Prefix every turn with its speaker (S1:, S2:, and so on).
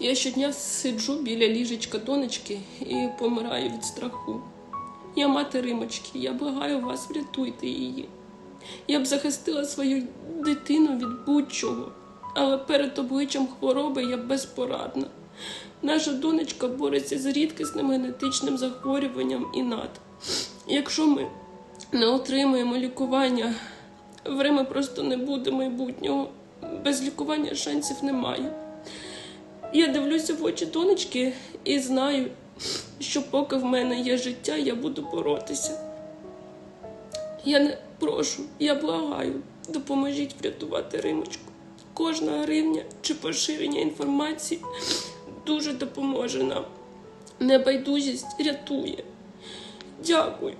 S1: Я щодня сиджу біля ліжечка донечки і помираю від страху. Я мати Римочки, я благаю вас, врятуйте її. Я б захистила свою дитину від будь-чого, але перед обличчям хвороби я безпорадна. Наша донечка бореться з рідкісним генетичним захворюванням і над. Якщо ми не отримуємо лікування, в Риме просто не буде майбутнього. Без лікування шансів немає. Я дивлюся в очі донечки і знаю, що поки в мене є життя, я буду боротися. Я не прошу, я благаю, допоможіть врятувати Римочку. Кожна гривня чи поширення інформації дуже допоможе нам. Небайдужість рятує. Дякую.